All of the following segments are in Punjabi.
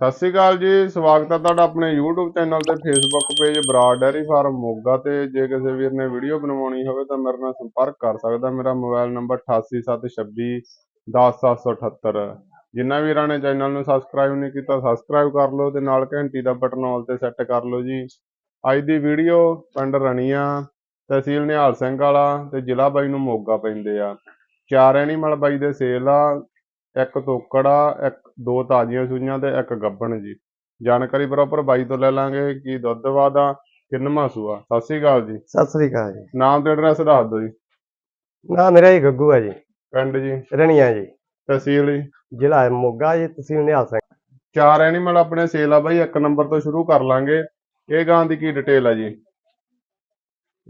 ਸਤਿ ਸ਼੍ਰੀ ਅਕਾਲ ਜੀ, ਸਵਾਗਤ ਹੈ ਤੁਹਾਡਾ ਆਪਣੇ YouTube ਚੈਨਲ ਤੇ, Facebook page Brar dairy farm Moga ਤੇ। ਜੇ ਕਿਸੇ ਵੀਰ ਨੇ ਵੀਡੀਓ ਬਣਵਾਉਣੀ ਹੋਵੇ ਤਾਂ ਮੇਰੇ ਨਾਲ ਸੰਪਰਕ ਕਰ ਸਕਦਾ। ਮੇਰਾ ਮੋਬਾਈਲ ਨੰਬਰ 8876 10778 ਜਿਨ੍ਹਾਂ ਵੀਰਾਂ ਨੇ ਚੈਨਲ ਨੂੰ ਸਬਸਕ੍ਰਾਈਬ ਨਹੀਂ ਕੀਤਾ ਸਬਸਕ੍ਰਾਈਬ ਕਰ ਲਓ ਤੇ ਨਾਲ ਘੰਟੀ ਦਾ ਬਟਨ ਆਲ ਤੇ ਸੈੱਟ ਕਰ ਲਓ ਜੀ। ਅੱਜ ਦੀ ਵੀਡੀਓ ਪਿੰਡ ਰਣੀਆਂ, ਤਹਿਸੀਲ ਨਿਹਾਲ ਸਿੰਘ ਵਾਲਾ ਤੇ ਜ਼ਿਲ੍ਹਾ ਬਾਈ ਨੂੰ ਮੋਗਾ ਪੈਂਦੇ ਆ। ਚਾਰ ਐਨੀਮਲ ਬਾਈ ਦੇ ਸੇਲ ਆ। ਇੱਕ ਤੋਕੜ ਆ ਇੱਕ ਦੋ ਤਾਜ਼ੀਆਂ ਸੂਈਆਂ ਤੇ ਇੱਕ ਗੱਭਣ ਜੀ। ਜਾਣਕਾਰੀ ਪ੍ਰੋਪਰ ਬਾਈ ਤੋਂ ਲੈ ਲਾਂਗੇ ਕੀ ਦੁੱਧ ਵਾਦਾ ਕਿੰਨਵਾਂ ਸੂਆ ਸਤਿ ਸ਼੍ਰੀ ਅਕਾਲ ਜੀ। ਸਤਿ ਸ੍ਰੀ ਅਕਾਲ ਜੀ। ਨਾਮ ਤੇ ਐਡਰੈਸ ਦੱਸ ਦਿਓ ਜੀ। ਨਾ ਮੇਰਾ ਹੀ ਗੱਗੂ ਹੈ ਜੀ। ਪਿੰਡ ਜੀ। ਰਣੀਆਂ ਜੀ। ਤਹਿਸੀਲ ਜੀ। ਜ਼ਿਲ੍ਹਾ ਮੋਗਾ ਜੀ ਤਹਿਸੀਲ ਨਿਹਾਲ ਸਿੰਘ। ਚਾਰ ਐਨੀਮਲ ਆਪਣੇ ਸੇਲ ਆ ਬਾਈ ਇੱਕ ਨੰਬਰ ਤੋਂ ਸ਼ੁਰੂ ਕਰ ਲਾਂਗੇ। ਇਹ ਗਾਂ ਦੀ ਕੀ ਡਿਟੇਲ ਆ ਜੀ?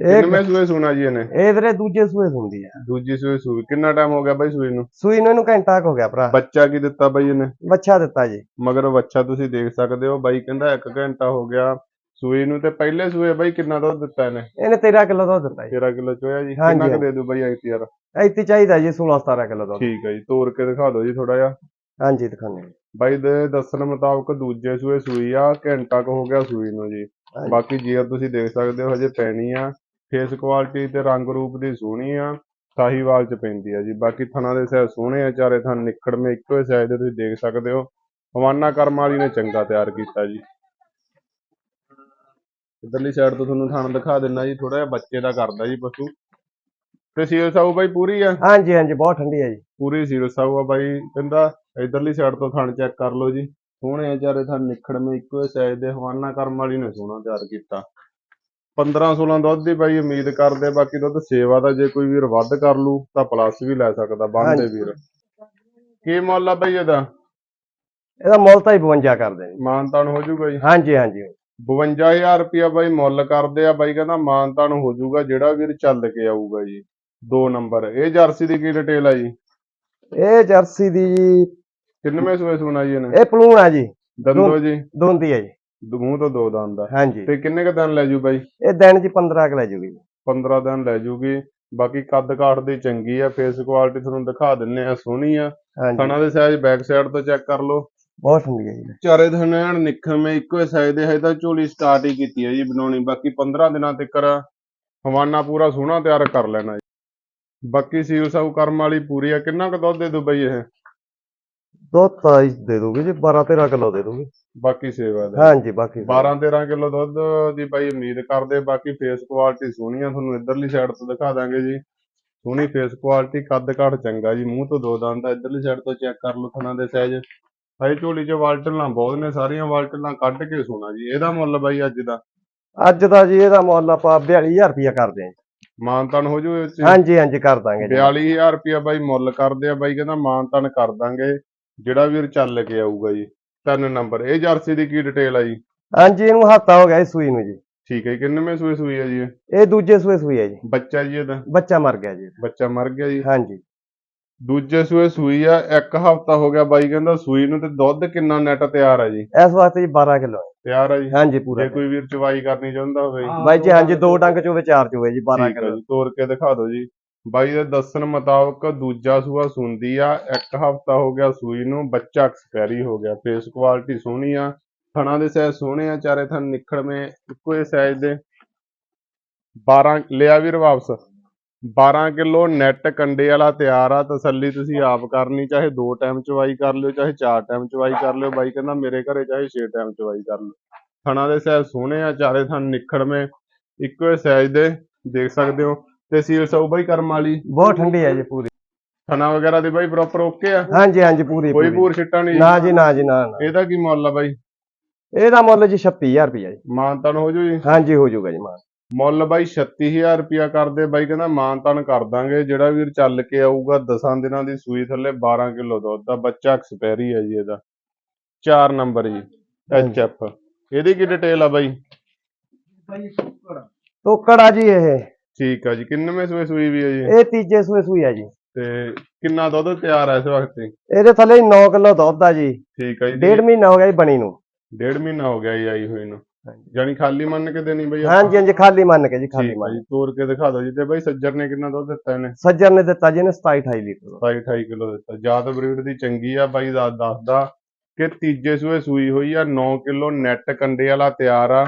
ਇਹ ਕਿੰਨਵੇਂ ਸੂਏ ਸੂਣਾ ਜੀ ਇਹਨੇ? ਇਹ ਵੀਰੇ ਦੂਜੇ ਸੂਏ ਹੁੰਦੀ ਆ। ਦੂਜੀ ਸੂਏ ਸੂਈ। ਕਿੰਨਾ ਟਾਈਮ ਹੋ ਗਿਆ ਬਾਈ ਸੂਈ ਨੂੰ? ਸੂਈ ਨੂੰ ਇਹਨੂੰ ਘੰਟਾ ਕੁ ਹੋ ਗਿਆ ਭਰਾ। ਬੱਚਾ ਕੀ ਦਿੱਤਾ ਬਾਈ ਇਹਨੇ? ਬੱਚਾ ਦਿੱਤਾ ਜੀ। ਮਗਰ ਬੱਚਾ ਤੁਸੀਂ ਦੇਖ ਸਕਦੇ ਹੋ ਬਾਈ ਕਹਿੰਦਾ 1 ਘੰਟਾ ਹੋ ਗਿਆ। ਸੂਈ ਨੂੰ ਤੇ ਪਹਿਲੇ ਸੂਏ ਬਾਈ ਕਿੰਨਾ ਦੁੱਧ ਦਿੱਤਾ ਇਹਨੇ? ਇਹਨੇ 13 ਕਿਲੋ ਦੁੱਧ ਦਿੱਤਾ ਜੀ। 13 ਕਿਲੋ ਚੋਇਆ ਜੀ। ਕਿੰਨਾ ਕੁ। ਦੇ ਦੂ ਬਾਈ ਆਈਟੀ ਯਾਰ ਇੱਥੇ ਚਾਹੀਦਾ ਜੀ 16 17 ਕਿਲੋ ਦੁੱਧ। ਠੀਕ ਹੈ ਜੀ ਤੋੜ ਕੇ ਦਿਖਾ ਦਿਓ ਜੀ ਥੋੜਾ ਜਿਹਾ। ਹਾਂਜੀ ਦਿਖਾਉਂਦੇ। ਬਾਈ ਦੇ ਦੱਸਣ ਮੁਤਾਬਕ ਦੂਜੇ ਸੂਏ ਸੂਈ ਆ ਘੰਟਾ ਕੁ ਹੋ ਗਿਆ ਸੂਈ ਨੂੰ ਜੀ। ਬਾਕੀ ਜੀਰ ਤੁਸੀਂ ਦੇਖ ਸਕਦੇ ਹੋ ਹਜੇ ਪੈਣੀ ਆ। ਫੇਸ ਕੁਆਲਿਟੀ ਤੇ ਰੰਗ ਰੂਪ ਦੀ ਸੋਹਣੀ ਆ ਸਾਹੀਵਾਲ ਚ ਪੈਂਦੀ ਆ ਜੀ। ਬਾਕੀ ਥਣਾ ਦੇ ਸਾਈਜ਼ ਸੋਹਣੇ ਆ ਚਾਰੇ ਥਣ ਨਿਕੜਵੇਂ ਇੱਕੋ ਹੀ ਸਾਈਜ਼ ਦੇ ਤੁਸੀਂ ਦੇਖ ਸਕਦੇ ਹੋ। ਹਵਾਨਾ ਕਰਮ ਵਾਲੀ ਨੇ ਚੰਗਾ ਤਿਆਰ ਕੀਤਾ ਜੀ। ਇਧਰਲੀ ਸਾਈਡ ਤੋਂ ਤੁਹਾਨੂੰ ਥਣ ਦਿਖਾ ਦਿੰਨਾ ਜੀ ਥੋੜਾ ਜਿਹਾ ਬੱਚੇ ਦਾ ਕਰਦਾ ਜੀ ਪਸ਼ੂ। ਤੇ ਸੀਲ ਸਾਊ ਬਾਈ ਪੂਰੀ ਆ? ਹਾਂਜੀ ਹਾਂਜੀ ਬਹੁਤ ਠੰਡੀ ਹੈ ਜੀ। ਪੂਰੀ ਸੀਲ ਸਾਊ ਆ ਬਾਈ ਕਹਿੰਦਾ ਇਧਰਲੀ ਸਾਈਡ ਤੋਂ ਥਣ ਚੈੱਕ ਕਰ ਲਓ ਜੀ। ਸੋਹਣੇ ਆ ਚਾਰੇ ਥਣ ਨਿਖੜਵੇਂ ਇੱਕੋ ਹੀ ਸਾਈਜ਼ ਦੇ ਹਵਾਨਾ ਕਰਮ ਵਾਲੀ ਨੇ ਸੋਹਣਾ ਤਿਆਰ ਕੀਤਾ। 15 16 ਦੁੱਧ ਦੀ ਬਾਈ ਉਮੀਦ ਕਰਦੇ ਬਾਕੀ ਦੁੱਧ ਸੇਵਾ ਦਾ ਜੇ ਕੋਈ ਵੀਰ ਵੱਧ ਕਰ ਲੂ ਤਾਂ ਪਲੱਸ ਵੀ ਲੈ ਸਕਦਾ ਬੰਦੇ। ਵੀਰ। ਕੀ ਮੁੱਲ ਆ ਬਾਈ ਇਹਦਾ? ਇਹਦਾ ਮੁੱਲ ਤਾਂ ਹੀ 52 ਕਰਦੇ ਜੀ। ਮਾਨਤਾਨ ਹੋ ਜਾਊਗਾ ਜੀ? ਹਾਂਜੀ ਹਾਂਜੀ। 52000 ਰੁਪਿਆ ਬਾਈ ਮੁੱਲ ਕਰਦੇ ਆ ਬਾਈ ਕਹਿੰਦਾ ਮਾਨਤਾਨ ਹੋ ਜਾਊਗਾ ਜਿਹੜਾ ਵੀਰ ਚੱਲ ਕੇ ਆਊਗਾ ਜੀ। ਦੋ ਨੰਬਰ ਇਹ ਜਰਸੀ ਦੀ ਕੀ ਡਿਟੇਲ ਆ ਜੀ? ਇਹ ਜਰਸੀ ਦੀ ਜੀ ਕਿੰਨਵੇਂ ਸੂਏ ਸੁਣਾ ਜੀ ਇਹਨੇ? ਇਹ ਪਲੂਣ ਆ ਜੀ। ਦੰਦੋ ਜੀ। ਦੋਂਦੀ ਹੈ ਜੀ। ਮੂੰਹ ਤੋਂ ਦੋ ਦੰਦ ਆ ਹਾਂਜੀ। ਤੇ ਕਿੰਨੇ ਕ ਦਿਨ ਲੈ ਜੂ ਬਾਈ? ਇਹ ਦਿਨ ਜੀ 15 ਕੁ ਲੈ ਜੂਗੀ। ਜੀ 15 ਦਿਨ ਲੈ ਜੂਗੀ। ਬਾਕੀ ਕੱਦ ਕਾਠ ਦੀ ਚੰਗੀ ਆ ਫੇਸ ਕੁਆਲਿਟੀ ਤੁਹਾਨੂੰ ਦਿਖਾ ਦਿੰਨੇ ਆ ਸੋਹਣੀ ਆ। ਥਣਾ ਦੇ ਸਾਈਜ਼ ਬੈਕ ਸਾਈਡ ਤੋਂ ਚੈੱਕ ਕਰ ਲਓ। ਬਹੁਤ ਠੰਡੀ ਹੈ ਜੀ। ਚਾਰੇ ਥਣੇ ਐਨ ਨਿਖਰਵੇਂ ਇੱਕੋ ਹੀ ਸਾਈਜ਼ ਦੇ ਹੈ ਤਾਂ ਝੋਲੀ ਸਟਾਰਟ ਹੀ ਕੀਤੀ ਹੈ ਜੀ ਬਣਾਉਣੀ। ਬਾਕੀ 15 ਦਿਨਾਂ ਤੱਕ ਹਵਾਨਾ ਪੂਰਾ ਸੋਹਣਾ ਤਿਆਰ ਕਰ ਲੈਣਾ ਜੀ। ਬਾਕੀ ਸੀਲ ਸਾਊ ਕਰਮ ਵਾਲੀ ਪੂਰੀ ਆ। ਕਿੰਨਾ ਕੁ ਦੁੱਧ ਦੇ ਦੂ ਬਈ ਇਹ? ਦੁੱਧ ਤਾਂ ਦੇ ਦੂਗੀ ਜੀ 12 13 ਕਿਲੋ ਦੇ ਦੂਗੀ ਬਾਕੀ ਸੇਵਾ ਦਾ। ਹਾਂਜੀ ਬਾਕੀ 12 13 ਕਿਲੋ ਦੁੱਧ ਦੀ ਬਾਈ ਉਮੀਦ ਕਰਦੇ ਬਾਕੀ ਫੇਸ ਕੁਆਲਿਟੀ ਸੋਹਣੀ ਆ ਤੁਹਾਨੂੰ ਇਧਰਲੀ ਸਾਈਡ ਤੋਂ ਦਿਖਾ ਦਾਂਗੇ ਜੀ। ਸੋਹਣੀ ਫੇਸ ਕੁਆਲਿਟੀ ਕੱਦ ਕਾਠ ਚੰਗਾ ਜੀ ਮੂੰਹ ਤੋਂ ਦੋ ਦੰਦ ਆ ਇਧਰਲੀ ਸਾਈਡ ਤੋਂ ਚੈੱਕ ਕਰ ਲਓ ਥਣਾ ਦੇ ਸਾਈਜ਼ ਹਾਈ ਝੋਲੀ 'ਚ ਵਾਲਟਲਾਂ ਬਹੁਤ ਨੇ ਸਾਰੀਆਂ ਵਾਲਟਲਾਂ ਕੱਢ ਕੇ ਸੋਣਾ ਜੀ। ਇਹਦਾ ਮੁੱਲ ਬਾਈ ਅੱਜ ਦਾ? ਅੱਜ ਦਾ ਜੀ ਇਹਦਾ ਮੁੱਲ ਆਪਾਂ 42000 ਰੁਪਇਆ ਕਰਦੇ ਜੀ। ਮਾਨਤਨ ਹੋ ਜੂ? ਹਾਂਜੀ ਹਾਂਜੀ ਕਰ ਦਾਂਗੇ ਜੀ। 42000 ਰੁਪਇਆ ਬਾਈ ਮੁੱਲ ਕਰਦੇ ਆ ਬਾਈ ਕਹਿੰਦਾ ਮਾਨਤਨ ਕਰ ਦਾਂਗੇ। ਜਿਹੜਾ ਵੀਰ ਚੱਲ ਕੇ ਆਊਗਾ ਜੀ ਤਿੰਨ ਨੰਬਰ। ਇਹ ਜਰਸੀ ਦੀ ਕੀ ਡਿਟੇਲ ਆ ਜੀ? ਹਾਂਜੀ ਇਹਨੂੰ ਹਫਤਾ ਹੋ ਗਿਆ ਜੀ ਸੂਈ ਨੂੰ ਜੀ। ਠੀਕ ਹੈ ਜੀ, ਕਿੰਨਵੇਂ ਸੂਏ ਸੂਈ ਆ ਜੀ ਇਹ? ਇਹ ਦੂਜੇ ਸੂਏ ਸੂਈ ਹੈ ਜੀ। ਬੱਚਾ ਜੀ ਇਹਦਾ? ਬੱਚਾ ਮਰ ਗਿਆ ਜੀ ਬੱਚਾ ਮਰ ਗਿਆ ਜੀ? ਹਾਂਜੀ। ਦੂਜੇ ਸੂਏ ਸੂਈ ਆ ਇੱਕ ਹਫਤਾ ਹੋ ਗਿਆ ਬਾਈ ਕਹਿੰਦਾ ਸੂਈ ਨੂੰ ਤੇ ਦੁੱਧ ਕਿੰਨਾ ਨੈਟ ਤਿਆਰ ਆ ਜੀ? ਇਸ ਵਾਸਤੇ ਜੀ 12 ਕਿਲੋ ਤਿਆਰ ਆ ਜੀ? ਹਾਂਜੀ ਜੇ ਪੂਰਾ ਕੋਈ ਵੀਰ ਚਵਾਈ ਕਰਨੀ ਚਾਹੁੰਦਾ ਹੋਵੇ। ਜੀ, ਬਾਈ ਜੀ ਹਾਂਜੀ ਦੋ ਡੰਗ ਚੋਂ ਵਿਚਾਰ ਚੋਂ ਹੈ ਜੀ 12 ਠੀਕ ਆ ਕਿਲੋ। ਜੀ ਤੋੜ ਕੇ ਦਿਖਾ ਦਿਓ ਜੀ। ਬਾਈ ਦੇ ਦੱਸਣ ਮੁਤਾਬਕ ਦੂਜਾ ਸੂਆ ਸੁੰਦੀ ਆ, ਇੱਕ ਹਫਤਾ ਹੋ ਗਿਆ ਸੂਈ ਨੂੰ, ਬੱਚਾ ਐਕਸਪੈਰੀ ਹੋ ਗਿਆ। ਫੇਸ ਕੁਆਲਿਟੀ ਸੋਹਣੀ ਆ, ਥਣਾ ਦੇ ਸਾਈਜ਼ ਸੋਹਣੇ ਆ, ਚਾਰੇ ਥਣ ਨਿਖੜਵੇਂ ਇੱਕੋ ਹੀ ਸਾਈਜ਼ ਦੇ। 12 ਲਿਆ ਵੀਰ ਵਾਪਸ। 12 ਕਿਲੋ ਨੈਟ ਕੰਡੇ ਵਾਲਾ ਤਿਆਰ ਆ, ਤਸੱਲੀ ਤੁਸੀਂ ਆਪ ਕਰਨੀ, ਚਾਹੇ ਦੋ ਟਾਈਮ ਚਵਾਈ ਕਰ ਲਿਓ, ਚਾਹੇ ਚਾਰ ਟਾਈਮ ਚਵਾਈ ਕਰ ਲਿਓ। ਬਾਈ ਕਹਿੰਦਾ ਮੇਰੇ ਘਰੇ ਚਾਹੇ ਛੇ ਟਾਈਮ ਚਵਾਈ ਕਰ ਲਿਓ। ਥਣਾ ਦੇ ਸਾਈਜ਼ ਸੋਹਣੇ ਆ, ਚਾਰੇ ਥਣ ਨਿਖੜਵੇਂ ਇੱਕੋ ਹੀ ਸਾਈਜ਼ ਦੇ, ਦੇਖ ਸਕਦੇ ਹੋ। ਤੇ ਸੀਲ ਸੌ ਬਾਈ ਕਰਮ ਵਾਲੀ। ਬਹੁਤ ਠੰਡੀ ਹੈ ਜੀ ਪੂਰੀ। ਥਣਾ ਵਗੈਰਾ ਦੀ ਬਾਈ ਪ੍ਰੋਪਰ ਓਕੇ ਆ। ਹਾਂਜੀ ਹਾਂਜੀ ਪੂਰੀ ਕੋਈ ਪੂਰੀ। ਛਿੱਟਾ ਨਹੀਂ। ਨਾ ਜੀ ਨਾ ਜੀ ਨਾ ਨਾ। ਇਹਦਾ ਕੀ ਮੁੱਲ ਆ ਬਾਈ? ਇਹਦਾ ਮੁੱਲ ਜੀ 36000 ਰੁਪਇਆ ਜੀ। ਮਾਨਤਨ ਹੋ ਜੂ ਜੀ? ਹਾਂਜੀ ਹੋ ਜਾਊਗਾ ਜੀ ਮਾਨ। ਮੁੱਲ ਬਾਈ 36000 ਰੁਪਿਆ ਕਰਦੇ ਬਾਈ ਕਹਿੰਦਾ ਮਾਨਤਨ ਕਰ ਦਾਂਗੇ। ਜਿਹੜਾ ਵੀਰ ਚੱਲ ਕੇ ਆਊਗਾ 10 ਦਿਨਾਂ ਦੀ ਸੂਈ ਥੱਲੇ 12 ਕਿਲੋ ਦੁੱਧ ਦਾ ਬੱਚਾ ਐਕਸਪੈਰੀ ਹੈ ਜੀ ਇਹਦਾ। 4 ਨੰਬਰ ਜੀ ਐਚ ਐਫ। ਇਹਦੀ ਕੀ ਡਿਟੇਲ ਆ ਬਾਈ? ਤੋਕੜ ਆ ਜੀ ਇਹ। ਠੀਕ ਆ ਜੀ ਕਿੰਨਵੇਂ ਸੂਏ ਸੂਈ ਵੀ ਹੈ ਜੀ? ਇਹ ਤੀਜੇ ਸੂਏ ਸੂਈ ਆ ਜੀ। ਤੇ ਕਿੰਨਾ ਦੁੱਧ ਤਿਆਰ ਹੈ ਇਸ ਵਕਤ ਇਹਦੇ ਥੱਲੇ 9 ਕਿਲੋ ਦੁੱਧ ਆ ਜੀ। ਠੀਕ ਆ ਜੀ ਡੇਢ ਮਹੀਨਾ ਹੋ ਗਿਆ ਜੀ ਬਣੀ ਨੂੰ। ਡੇਢ ਮਹੀਨਾ ਹੋ ਗਿਆ ਜੀ ਆਈ ਹੋਈ ਨੂੰ। ਜਾਨੀ ਖਾਲੀ ਮੰਨ ਕੇ ਦੇਣੀ ਬਈ ਹਾਂਜੀ ਹਾਂਜੀ ਖਾਲੀ ਮੰਨ ਕੇ ਜੀ ਖਾਲੀ ਮੰਨ ਜੀ ਤੋੜ ਕੇ ਦਿਖਾ ਦਿਓ ਜੀ ਤੇ ਬਾਈ ਸੱਜਰ ਨੇ ਕਿੰਨਾ ਦੁੱਧ ਦਿੱਤਾ ਇਹਨੇ? ਸੱਜਰ ਨੇ ਦਿੱਤਾ ਜੀ ਇਹਨੇ 27 28 ਲੀਟਰ 27 28 ਕਿਲੋ ਦਿੱਤਾ। ਜਾਤ ਬਰੀਡ ਦੀ ਚੰਗੀ ਆ ਬਾਈ ਦਾ ਦੱਸਦਾ ਕਿ ਤੀਜੇ ਸੂਏ ਸੂਈ ਹੋਈ ਆ 9 ਕਿਲੋ ਨੈਟ ਕੰਡੇ ਵਾਲਾ ਤਿਆਰ ਆ।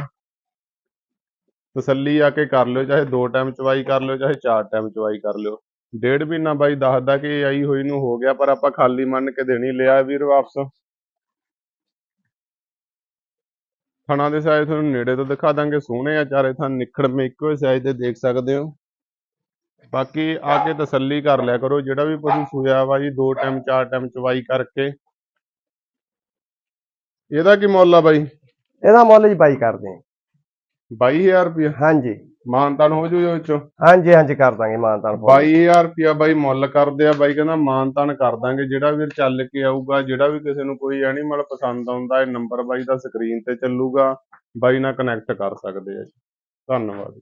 ਤਸੱਲੀ ਆ ਕੇ ਕਰ ਲਿਓ, ਚਾਹੇ ਦੋ ਟਾਈਮ ਚਵਾਈ ਕਰ ਲਿਓ, ਚਾਹੇ ਚਾਰ ਟਾਈਮ ਚਵਾਈ ਕਰ ਲਿਓ। ਡੇਢ ਮਹੀਨਾ ਬਾਈ ਦੱਸਦਾ ਕਿ ਆਈ ਹੋਈ ਨੂੰ ਹੋ ਗਿਆ, ਪਰ ਆਪਾਂ ਖਾਲੀ ਮੰਨ ਕੇ ਦੇਣੀ, ਲਿਆ ਵੀਰ ਵਾਪਸ। ਥਣਾ ਦੇ ਸਾਈਜ਼ ਤੁਹਾਨੂੰ ਨੇੜੇ ਤੋਂ ਦਿਖਾ ਦਾਂਗੇ, ਸੋਹਣੇ ਆ ਚਾਰੇ ਥਣ ਨਿਖੜਵੇਂ ਇੱਕੋ ਹੀ ਸਾਈਜ਼ ਦੇ ਦੇਖ ਸਕਦੇ ਹੋ। ਬਾਕੀ ਆ ਕੇ ਤਸੱਲੀ ਕਰ ਲਿਆ ਕਰੋ, ਜਿਹੜਾ ਵੀ ਪਸ਼ੂ ਸੂਇਆ ਵਾ ਜੀ, ਦੋ ਟਾਈਮ ਚਾਰ ਟਾਈਮ ਚਵਾਈ ਕਰਕੇ। ਇਹਦਾ ਕੀ ਮੁੱਲ ਆ ਬਾਈ? ਇਹਦਾ ਮੁੱਲ ਜੀ ਬਾਈ ਕਰਦੇ ਹਾਂ 22000 ਰੁਪਇਆ। ਹਾਂਜੀ। ਮਾਨਤਾਨ ਹੋ ਜੂ ਵਿੱਚੋਂ। ਹਾਂਜੀ ਹਾਂਜੀ ਕਰ ਦਾਂਗੇ ਮਾਨਤਾਨ 22000 ਰੁਪਇਆ ਬਾਈ ਮੁੱਲ ਕਰਦੇ ਆ। ਬਾਈ ਕਹਿੰਦਾ ਮਾਨਤਾਨ ਕਰ ਦਾਂਗੇ। ਜਿਹੜਾ ਵੀਰ ਚੱਲ ਕੇ ਆਊਗਾ ਜਿਹੜਾ ਵੀ ਕਿਸੇ ਨੂੰ ਕੋਈ ਐਨੀਮਲ ਪਸੰਦ ਆਉਂਦਾ ਇਹ ਨੰਬਰ ਬਾਈ ਦਾ ਸਕਰੀਨ ਤੇ ਚੱਲੂਗਾ। ਬਾਈ ਨਾਲ ਕਨੈਕਟ ਕਰ ਸਕਦੇ ਆ ਜੀ। ਧੰਨਵਾਦ।